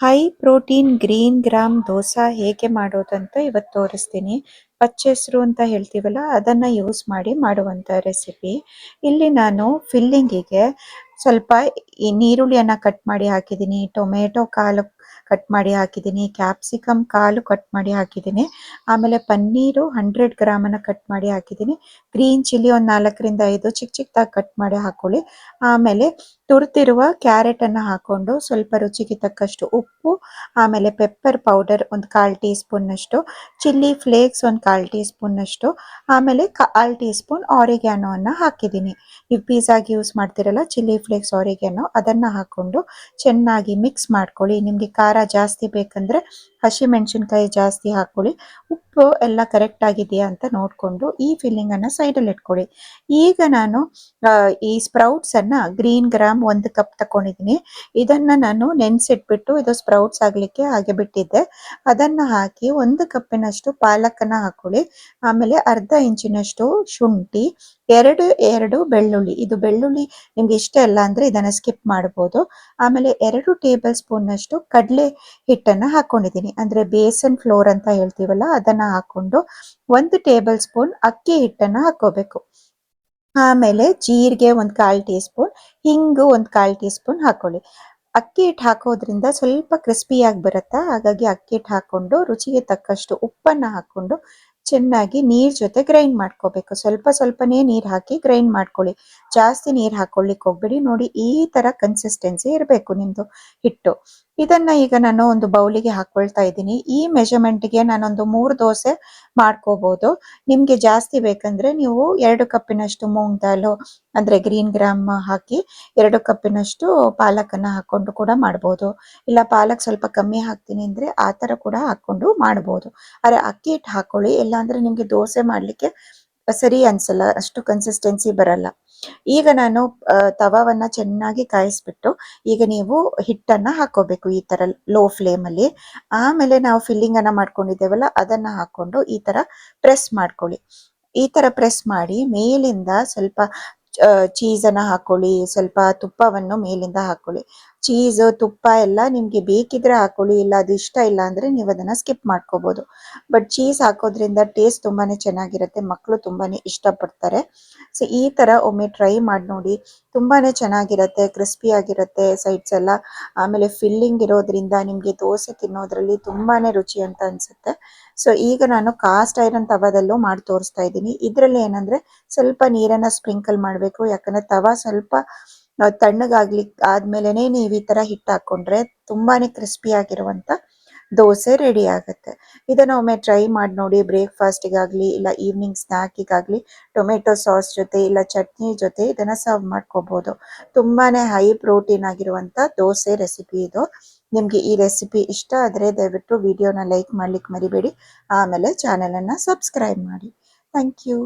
High protein green gram dosa ಹೇಗೆ ಮಾಡೋದು ಅಂತ ಇವತ್ತು ತೋರಿಸ್ತೀನಿ. ಪಚ್ಚೆಸ್ರು ಅಂತ ಹೇಳ್ತೀವಲ್ಲ, ಅದನ್ನ ಯೂಸ್ ಮಾಡಿ ಮಾಡುವಂತ ರೆಸಿಪಿ ಇಲ್ಲಿ ನಾನು ಫಿಲ್ಲಿಂಗಿಗೆ ಸ್ವಲ್ಪ ಈ ನೀರುಳ್ಳಿಯನ್ನ ಕಟ್ ಮಾಡಿ ಹಾಕಿದ್ದೀನಿ, ಟೊಮೆಟೊ ಕಾಲು ಕಟ್ ಮಾಡಿ ಹಾಕಿದ್ದೀನಿ ಕ್ಯಾಪ್ಸಿಕಮ್ ಕಾಲು ಕಟ್ ಮಾಡಿ ಹಾಕಿದ್ದೀನಿ, ಆಮೇಲೆ ಪನ್ನೀರು ಹಂಡ್ರೆಡ್ ಅನ್ನ ಕಟ್ ಮಾಡಿ ಹಾಕಿದ್ದೀನಿ ಗ್ರೀನ್ ಚಿಲ್ಲಿ ಒಂದ್ ನಾಲ್ಕರಿಂದ ಐದು ಚಿಕ್ಕ ಚಿಕ್ಕದಾಗಿ ಕಟ್ ಮಾಡಿ ಹಾಕೊಳ್ಳಿ, ಆಮೇಲೆ ತುರ್ತಿರುವ ಕ್ಯಾರೆಟ್ ಅನ್ನ ಹಾಕೊಂಡು ಸ್ವಲ್ಪ ರುಚಿಗೆ ತಕ್ಕಷ್ಟು ಉಪ್ಪು, ಆಮೇಲೆ ಪೆಪ್ಪರ್ ಪೌಡರ್ ಒಂದು ಕಾಲ್ ಟೀ ಸ್ಪೂನ್ ಅಷ್ಟು ಚಿಲ್ಲಿ ಫ್ಲೇಕ್ಸ್ ಒಂದು ಕಾಲ್ ಟೀ ಸ್ಪೂನ್ ಅಷ್ಟು ಆಮೇಲೆ ಕಾಲ್ ಟೀ ಸ್ಪೂನ್ ಆರಿಗ್ಯಾನೋ ಅನ್ನ ಹಾಕಿದ್ದೀನಿ. ನೀವು ಪೀಸಾಗಿ ಯೂಸ್ ಮಾಡ್ತಿರಲ್ಲ ಚಿಲ್ಲಿ ಫ್ಲೇಕ್ಸ್ ಅವರಿಗೆನೋ ಅದನ್ನ ಹಾಕೊಂಡು ಚೆನ್ನಾಗಿ ಮಿಕ್ಸ್ ಮಾಡ್ಕೊಳ್ಳಿ. ನಿಮ್ಗೆ ಖಾರ ಜಾಸ್ತಿ ಬೇಕಂದ್ರೆ ಹಸಿಮೆಣಸಿನ್ಕಾಯಿ ಜಾಸ್ತಿ ಹಾಕೊಳ್ಳಿ ಉಪ್ಪು ಎಲ್ಲ ಕರೆಕ್ಟ್ ಆಗಿದೆಯಾ ಅಂತ ನೋಡ್ಕೊಂಡು ಈ ಫಿಲ್ಲಿಂಗ್ ಅನ್ನ ಸೈಡ್ ಅಲ್ಲಿ ಇಟ್ಕೊಳ್ಳಿ. ಈಗ ನಾನು ಈ ಸ್ಪ್ರೌಟ್ಸ್ ಅನ್ನ ಗ್ರೀನ್ ಗ್ರಾಮ್ ಒಂದು ಕಪ್ ತಗೊಂಡಿದ್ದೀನಿ ಇದನ್ನ ನಾನು ನೆನೆಸಿಟ್ಬಿಟ್ಟು ಇದು ಸ್ಪ್ರೌಟ್ಸ್ ಆಗ್ಲಿಕ್ಕೆ ಹಾಗೆ ಬಿಟ್ಟಿದ್ದೆ. ಅದನ್ನ ಹಾಕಿ ಒಂದು ಕಪ್ಪಿನಷ್ಟು ಪಾಲಕನ್ನ ಹಾಕೊಳ್ಳಿ. ಆಮೇಲೆ ಅರ್ಧ ಇಂಚಿನಷ್ಟು ಶುಂಠಿ, ಎರಡು ಎರಡು ಬೆಳ್ಳುಳ್ಳಿ. ಇದು ಬೆಳ್ಳುಳ್ಳಿ ನಿಮ್ಗೆ ಇಷ್ಟ ಇಲ್ಲ ಅಂದ್ರೆ ಇದನ್ನ ಸ್ಕಿಪ್ ಮಾಡಬಹುದು ಆಮೇಲೆ ಎರಡು ಟೇಬಲ್ ಸ್ಪೂನ್ ಅಷ್ಟು ಕಡಲೆ ಹಿಟ್ಟನ್ನ ಹಾಕೊಂಡಿದ್ದೀನಿ. ಅಂದ್ರೆ ಬೇಸನ್ ಫ್ಲೋರ್ ಅಂತ ಹೇಳ್ತೀವಲ್ಲ, ಅದನ್ನ ಹಾಕೊಂಡು ಒಂದು ಟೇಬಲ್ ಸ್ಪೂನ್ ಅಕ್ಕಿ ಹಿಟ್ಟನ್ನ ಹಾಕೋಬೇಕು. ಆಮೇಲೆ ಜೀರಿಗೆ ಒಂದು ಕಾಲ್ ಟೀ ಸ್ಪೂನ್ ಹಿಂಗು ಒಂದ್ ಕಾಲ್ ಟೀ ಸ್ಪೂನ್ ಹಾಕೊಳ್ಳಿ. ಅಕ್ಕಿ ಹಿಟ್ಟು ಹಾಕೋದ್ರಿಂದ ಸ್ವಲ್ಪ ಕ್ರಿಸ್ಪಿಯಾಗಿ ಬರುತ್ತಾ, ಹಾಗಾಗಿ ಅಕ್ಕಿ ಹಿಟ್ಟು ಹಾಕೊಂಡು ರುಚಿಗೆ ತಕ್ಕಷ್ಟು ಉಪ್ಪನ್ನ ಹಾಕೊಂಡು ಚೆನ್ನಾಗಿ ನೀರ್ ಜೊತೆ ಗ್ರೈಂಡ್ ಮಾಡ್ಕೋಬೇಕು. ಸ್ವಲ್ಪ ಸ್ವಲ್ಪನೇ ನೀರ್ ಹಾಕಿ ಗ್ರೈಂಡ್ ಮಾಡ್ಕೊಳ್ಳಿ. ಜಾಸ್ತಿ ನೀರ್ ಹಾಕೊಳ್ಳಿಕ್ ಹೋಗ್ಬೇಡಿ. ನೋಡಿ ಈ ತರ ಕನ್ಸಿಸ್ಟೆನ್ಸಿ ಇರಬೇಕು ನಿಮ್ದು ಹಿಟ್ಟು. ಇದನ್ನ ಈಗ ನಾನು ಒಂದು ಬೌಲಿಗೆ ಹಾಕೊಳ್ತಾ ಇದ್ದೀನಿ. ಈ ಮೆಜರ್ಮೆಂಟ್ಗೆ ನಾನೊಂದು ಮೂರು ದೋಸೆ ಮಾಡ್ಕೋಬಹುದು ನಿಮ್ಗೆ ಜಾಸ್ತಿ ಬೇಕಂದ್ರೆ ನೀವು ಎರಡು ಕಪ್ಪಿನಷ್ಟು ಮೂಂಗ್ ದಾಲು, ಅಂದ್ರೆ ಗ್ರೀನ್ ಗ್ರಾಮ್ ಹಾಕಿ ಎರಡು ಕಪ್ಪಿನಷ್ಟು ಪಾಲಕನ್ನ ಹಾಕೊಂಡು ಕೂಡ ಮಾಡ್ಬೋದು. ಇಲ್ಲ ಪಾಲಕ್ ಸ್ವಲ್ಪ ಕಮ್ಮಿ ಹಾಕ್ತೀನಿ ಅಂದ್ರೆ ಆ ತರ ಕೂಡ ಹಾಕೊಂಡು ಮಾಡ್ಬೋದು. ಅರೆ ಅಕ್ಕಿ ಹಿಟ್ಟು ಹಾಕೊಳ್ಳಿ. ಇಲ್ಲಾಂದ್ರೆ ನಿಮ್ಗೆ ದೋಸೆ ಮಾಡ್ಲಿಕ್ಕೆ ಸರಿ ಅನ್ಸಲ್ಲ, ಅಷ್ಟು ಕನ್ಸಿಸ್ಟೆನ್ಸಿ ಬರಲ್ಲ. ಈಗ ನಾನು ತವಾವನ್ನ ಚೆನ್ನಾಗಿ ಕಾಯಿಸ್ಬಿಟ್ಟು, ಈಗ ನೀವು ಹಿಟ್ಟನ್ನ ಹಾಕೋಬೇಕು ಈ ತರ ಲೋ ಫ್ಲೇಮ್ ಅಲ್ಲಿ. ಆಮೇಲೆ ನಾವು ಫಿಲ್ಲಿಂಗ್ ಅನ್ನ ಮಾಡ್ಕೊಂಡಿದ್ದೇವಲ್ಲ, ಅದನ್ನ ಹಾಕೊಂಡು ಈ ತರ ಪ್ರೆಸ್ ಮಾಡ್ಕೊಳ್ಳಿ. ಈ ತರ ಪ್ರೆಸ್ ಮಾಡಿ, ಮೇಲಿಂದ ಸ್ವಲ್ಪ ಚೀಸ್ ಅನ್ನ ಹಾಕೊಳ್ಳಿ ಸ್ವಲ್ಪ ತುಪ್ಪವನ್ನು ಮೇಲಿಂದ ಹಾಕೊಳ್ಳಿ ಚೀಸ್ ತುಪ್ಪ ಎಲ್ಲ ನಿಮ್ಗೆ ಬೇಕಿದ್ರೆ ಹಾಕೊಳ್ಳಿ, ಇಲ್ಲ ಅದು ಇಷ್ಟ ಇಲ್ಲ ಅಂದ್ರೆ ನೀವು ಅದನ್ನ ಸ್ಕಿಪ್ ಮಾಡ್ಕೋಬಹುದು ಬಟ್ ಚೀಸ್ ಹಾಕೋದ್ರಿಂದ ಟೇಸ್ಟ್ ತುಂಬಾನೇ ಚೆನ್ನಾಗಿರುತ್ತೆ ಮಕ್ಕಳು ತುಂಬಾನೇ ಇಷ್ಟಪಡ್ತಾರೆ. ಸೊ ಈ ತರ ಒಮ್ಮೆ ಟ್ರೈ ಮಾಡಿ ನೋಡಿ, ತುಂಬಾನೇ ಚೆನ್ನಾಗಿರುತ್ತೆ ಕ್ರಿಸ್ಪಿ ಆಗಿರುತ್ತೆ ಸೈಡ್ಸ್ ಎಲ್ಲ. ಆಮೇಲೆ ಫಿಲ್ಲಿಂಗ್ ಇರೋದ್ರಿಂದ ನಿಮ್ಗೆ ದೋಸೆ ತಿನ್ನೋದ್ರಲ್ಲಿ ತುಂಬಾನೇ ರುಚಿ ಅಂತ ಅನ್ಸುತ್ತೆ. ಸೊ ಈಗ ನಾನು ಕಾಸ್ಟ್ ಐರನ್ ತವಾದಲ್ಲೂ ಮಾಡಿ ತೋರಿಸ್ತಾ ಇದ್ದೀನಿ. ಇದ್ರಲ್ಲಿ ಏನಂದ್ರೆ ಸ್ವಲ್ಪ ನೀರನ್ನ ಸ್ಪ್ರಿಂಕಲ್ ಮಾಡಬೇಕು, ಯಾಕಂದ್ರೆ ತವಾ ಸ್ವಲ್ಪ ಆ, ತಣ್ಣಗಾಗ್ಲಿ ಆದ್ಮೇಲೆನೆ ನೀವು ಈ ತರ ಹಿಟ್ಟು ಹಾಕೊಂಡ್ರೆ ತುಂಬಾನೇ ಕ್ರಿಸ್ಪಿ ಆಗಿರುವಂತ ದೋಸೆ ರೆಡಿ ಆಗುತ್ತೆ. ಇದನ್ನ ಒಮ್ಮೆ ಟ್ರೈ ಮಾಡಿ ನೋಡಿ ಬ್ರೇಕ್ಫಾಸ್ಟಿಗಾಗ್ಲಿ ಇಲ್ಲ ಈವ್ನಿಂಗ್ ಗಾಗ್ಲಿ ಟೊಮೆಟೊ ಸಾಸ್ ಜೊತೆ ಇಲ್ಲ ಚಟ್ನಿ ಜೊತೆ ಇದನ್ನ ಸರ್ವ್ ಮಾಡ್ಕೋಬಹುದು ತುಂಬಾನೇ ಹೈ ಪ್ರೋಟೀನ್ ಆಗಿರುವಂತ ದೋಸೆ ರೆಸಿಪಿ ಇದು. ನಿಮ್ಗೆ ಈ ರೆಸಿಪಿ ಇಷ್ಟ ಆದ್ರೆ ದಯವಿಟ್ಟು ವಿಡಿಯೋನ ಲೈಕ್ ಮಾಡ್ಲಿಕ್ಕೆ ಮರಿಬೇಡಿ. ಆಮೇಲೆ ಚಾನೆಲ್ ಅನ್ನ ಸಬ್ಸ್ಕ್ರೈಬ್ ಮಾಡಿ. Thank you